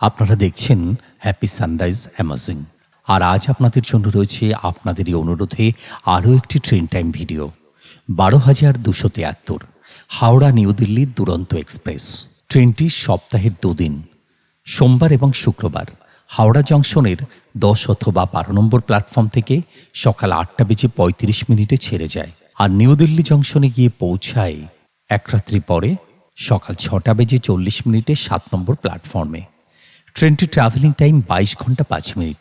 আপনারা দেখছেন happy sunrise amazing আর আজ আপনাদের জন্য রয়েছে আপনাদেরই অনুরোধে আরও একটি ট্রেন টাইম ভিডিও বারো হাজার দুশো তিয়াত্তর, হাওড়া নিউ দিল্লির দুরন্ত এক্সপ্রেস। ট্রেনটি সপ্তাহের দুদিন, সোমবার এবং শুক্রবার। হাওড়া জংশনের দশ অথবা বারো নম্বর প্ল্যাটফর্ম থেকে সকাল আটটা বেজে পঁয়ত্রিশ মিনিটে ছেড়ে যায়। আর নিউ দিল্লি জংশনে গিয়ে পৌঁছায় এক রাত্রি পরে সকাল ছটা বেজে চল্লিশ মিনিটে সাত নম্বর প্ল্যাটফর্মে। ট্রেনটি ট্রাভেলিং টাইম বাইশ ঘণ্টা পাঁচ মিনিট।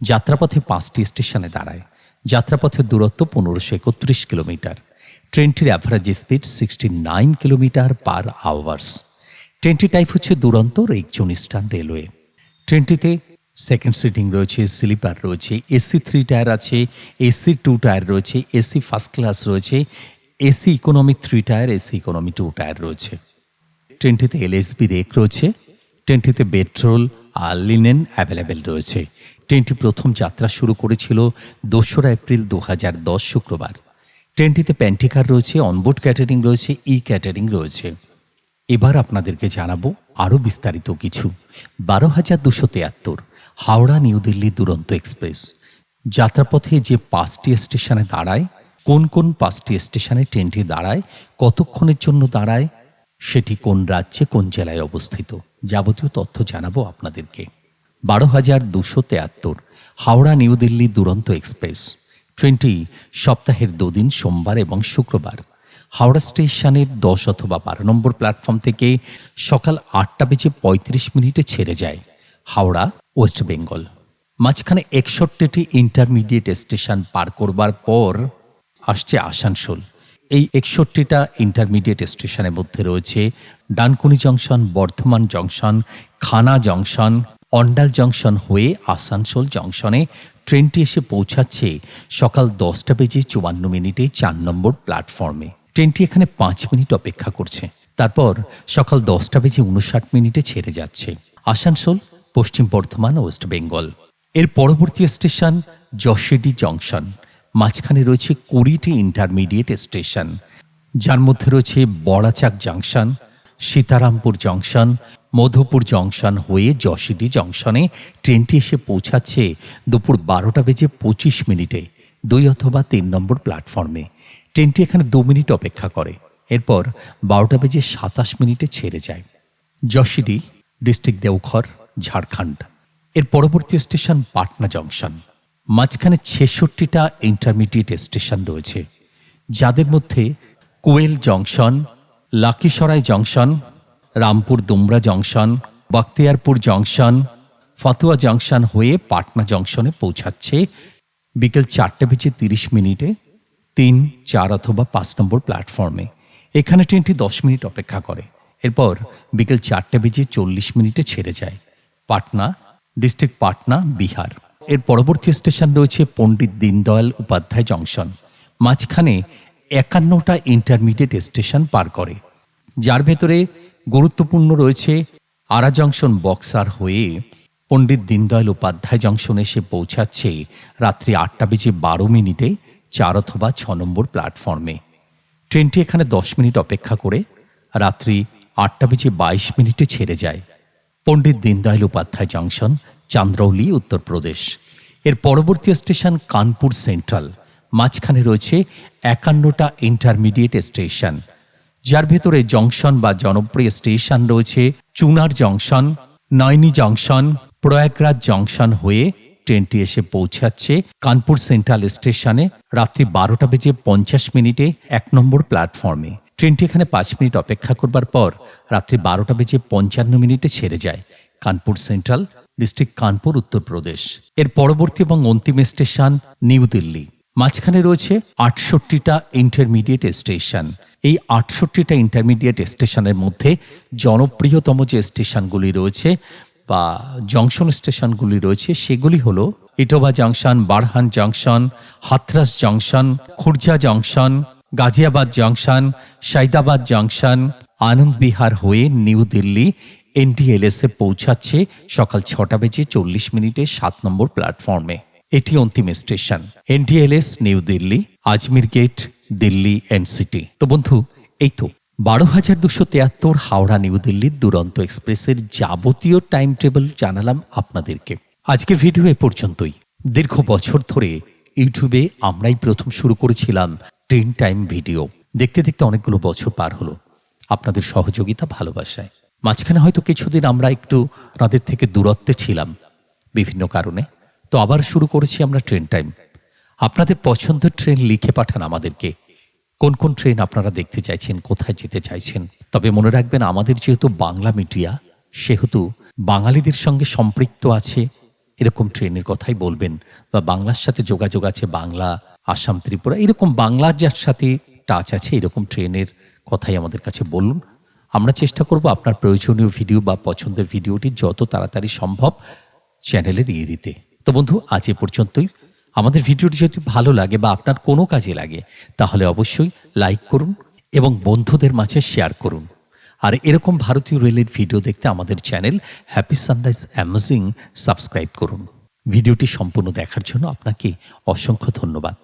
যাত্রাপথে পাঁচটি স্টেশনে দাঁড়ায়। যাত্রাপথের দূরত্ব পনেরোশো একত্রিশ কিলোমিটার। ট্রেনটির average speed sixty nine kilometre per hours ট্রেনটি টাইপ হচ্ছে দুরন্ত রেকজন ইস্টার্ন রেলওয়ে। ট্রেনটিতে সেকেন্ড সিটিং রয়েছে স্লিপার রয়েছে এসি থ্রি টায়ার আছে এসি টু টায়ার রয়েছে এসি ফার্স্ট ক্লাস রয়েছে AC economy three tier AC economy two tier রয়েছে। ট্রেনটিতে এলএসবি রেক রয়েছে ট্রেনটিতে পেট্রোল আর লিনেন অ্যাভেলেবেল রয়েছে। ট্রেনটি প্রথম যাত্রা শুরু করেছিল দোসরা এপ্রিল দু শুক্রবার। ট্রেনটিতে প্যান্টিকার রয়েছে, অনবোর্ড ক্যাটারিং রয়েছে ই ক্যাটারিং রয়েছে। এবার আপনাদেরকে জানাব আরও বিস্তারিত কিছু। বারো হাজার দুশো তিয়াত্তর, হাওড়া নিউ দিল্লি দুরন্ত এক্সপ্রেস। যাত্রাপথে যে পাঁচটি স্টেশনে দাঁড়ায়, কোন কোন পাঁচটি স্টেশনে ট্রেনটি দাঁড়ায়, কতক্ষণের জন্য দাঁড়ায়, সেটি কোন রাজ্যে কোন জেলায় অবস্থিত? যাবতীয় তথ্য জানাব আপনাদেরকে। বারো হাজার দুশো তেয়াত্তর, হাওড়া নিউ দিল্লি দুরন্ত এক্সপ্রেস। ট্রেনটি সপ্তাহের দুদিন সোমবার এবং শুক্রবার। হাওড়া স্টেশনের দশ অথবা বারো নম্বর প্ল্যাটফর্ম থেকে সকাল আটটা বেজে পঁয়ত্রিশ মিনিটে ছেড়ে যায়। হাওড়া, ওয়েস্ট বেঙ্গল। মাঝখানে একষট্টিটি ইন্টারমিডিয়েট স্টেশন পার করবার পর আসছে আসানসোল। এই একষট্টিটা ইন্টারমিডিয়েট স্টেশনের মধ্যে রয়েছে Dankuni junction Bardhaman junction Khana junction Andal junction হয়ে আসানসোল জংশনে ট্রেনটি এসে পৌঁছাচ্ছে সকাল দশটা বেজে চুয়ান্ন মিনিটে চার নম্বর প্ল্যাটফর্মে ট্রেনটি এখানে পাঁচ মিনিট অপেক্ষা করছে। তারপর সকাল দশটা বেজে উনষাট মিনিটে ছেড়ে যাচ্ছে আসানসোল, পশ্চিম বর্ধমান, ওয়েস্ট বেঙ্গল। এর পরবর্তী স্টেশন যশেডি জংশন মাঝখানে রয়েছে কুড়িটি ইন্টারমিডিয়েট স্টেশন যার মধ্যে রয়েছে Barachak junction Sitarampur junction Madhupur junction হয়ে যশিডি জংশনে ট্রেনটি এসে পৌঁছাচ্ছে দুপুর বারোটা বেজে পঁচিশ মিনিটে দুই অথবা তিন নম্বর প্ল্যাটফর্মে ট্রেনটি এখানে দু মিনিট অপেক্ষা করে, এরপর বারোটা বেজে সাতাশ মিনিটে ছেড়ে যায়। যশিডি ডিস্ট্রিক্ট দেওঘর, ঝাড়খণ্ড। এর পরবর্তী স্টেশন পাটনা জংশন মাঝখানে ছেষট্টিটা ইন্টারমিডিয়েট স্টেশন রয়েছে, যাদের মধ্যে Kiul junction Lakhisarai junction, Rampur Dumra junction, Bakhtiyarpur junction, Fatuha junction হয়ে পাটনা জংশনে পৌঁছাচ্ছে। বিকেল চারটে বেজে তিরিশ মিনিটে তিন, চার অথবা পাঁচ নম্বর প্ল্যাটফর্মে এখানে ট্রেনটি দশ মিনিট অপেক্ষা করে। এরপর বিকেল চারটে বেজে চল্লিশ মিনিটে ছেড়ে যায়। পাটনা ডিস্ট্রিক্ট পাটনা, বিহার। এর পরবর্তী স্টেশন রয়েছে পণ্ডিত দীনদয়াল উপাধ্যায় জংশন। মাঝখানে একান্নটা ইন্টারমিডিয়েট স্টেশন পার করে। যার ভেতরে গুরুত্বপূর্ণ রয়েছে আরা জংশন বক্সার হয়ে পণ্ডিত দীনদয়াল উপাধ্যায় জংশনে এসে পৌঁছাচ্ছে রাত্রি আটটা বেজে বারো মিনিটে চার অথবা ছ নম্বর প্ল্যাটফর্মে। ট্রেনটি এখানে দশ মিনিট অপেক্ষা করে রাত্রি আটটা বেজে বাইশ মিনিটে ছেড়ে যায়। পণ্ডিত দীনদয়াল উপাধ্যায় জংশন চান্দ্রৌলি উত্তরপ্রদেশ এর পরবর্তী স্টেশন কানপুর সেন্ট্রাল। মাঝখানে রয়েছে একান্নটা ইন্টারমিডিয়েট স্টেশন। যার ভেতরে জংশন বা জনপ্রিয় স্টেশন রয়েছে Chunar junction, Naini junction, Prayagraj junction হয়ে ট্রেনটি এসে পৌঁছাচ্ছে কানপুর সেন্ট্রাল স্টেশনে রাত্রি বারোটা বেজে পঞ্চাশ মিনিটে এক নম্বর প্ল্যাটফর্মে। ট্রেনটি এখানে পাঁচ মিনিট অপেক্ষা করবার পর রাত্রি বারোটা বেজে পঞ্চান্ন মিনিটে ছেড়ে যায় কানপুর সেন্ট্রাল। ডিস্ট্রিক্ট কানপুর উত্তরপ্রদেশ এর পরবর্তী এবং অন্তিম স্টেশন নিউ দিল্লি। মাঝখানে রয়েছে আটষট্টিটা ইন্টারমিডিয়েট স্টেশন। এই আটষট্টিটা ইন্টারমিডিয়েট স্টেশনের মধ্যে জনপ্রিয়তম যে স্টেশনগুলি রয়েছে বা জংশন স্টেশনগুলি রয়েছে, সেগুলি হলো Etawah junction, Barhan junction, Hathras junction, Khurja junction, Ghaziabad junction, Sahibabad junction, Anand Vihar হয়ে নিউ দিল্লি এনডিএলএস এ পৌঁছাচ্ছে সকাল ছটা বেজে চল্লিশ মিনিটে সাত নম্বর প্ল্যাটফর্মে। এটি অন্তিম station. NDLS, New Delhi, Ajmeri Gate, Delhi NCT তো বন্ধু, এই তো। বারো হাজার দুশো তেয়াত্তর হাওড়া, নিউ দিল্লির দুরন্ত এক্সপ্রেসের যাবতীয় টাইম টেবিল জানালাম আপনাদেরকে। আজকের ভিডিও এ পর্যন্তই। দীর্ঘ বছর ধরে ইউটিউবে আমরাই প্রথম শুরু করেছিলাম ট্রেন টাইম ভিডিও। দেখতে দেখতে অনেকগুলো বছর পার হলো। আপনাদের সহযোগিতা ভালোবাসায়। মাঝখানে হয়তো কিছুদিন আমরা একটু তাদের থেকে দূরত্বে ছিলাম বিভিন্ন কারণে। তো আবার শুরু করেছি আমরা ট্রেন টাইম। আপনাদের পছন্দের ট্রেন লিখে পাঠান আমাদেরকে। কোন কোন ট্রেন আপনারা দেখতে চাইছেন, কোথায় যেতে চাইছেন? তবে মনে রাখবেন আমাদের যেহেতু বাংলা মিডিয়া, সেহেতু বাঙালিদের সঙ্গে সম্পৃক্ত আছে, এরকম ট্রেনের কথাই বলবেন। বা বাংলার সাথে যোগাযোগ আছে, বাংলা, আসাম, ত্রিপুরা, এরকম বাংলার যার সাথে টাচ আছে, এরকম ট্রেনের কথাই আমাদের কাছে বলুন। আমরা চেষ্টা করব আপনার প্রয়োজনীয় ভিডিও বা পছন্দের ভিডিওটি যত তাড়াতাড়ি সম্ভব চ্যানেলে দিয়ে দিতে। তো বন্ধু, আজ এ পর্যন্তই। আমাদের ভিডিওটি যদি ভালো লাগে বা আপনার কোনো কাজে লাগে, তাহলে অবশ্যই লাইক করুন এবং বন্ধুদের মাঝে শেয়ার করুন। আর এরকম ভারতীয় রেলের ভিডিও দেখতে আমাদের channel happy sunrise amazing subscribe করুন। ভিডিওটি সম্পূর্ণ দেখার জন্য আপনাকে অসংখ্য ধন্যবাদ।